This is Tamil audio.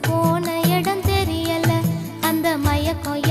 போன இடம் தெரியல. அந்த மயக்கம்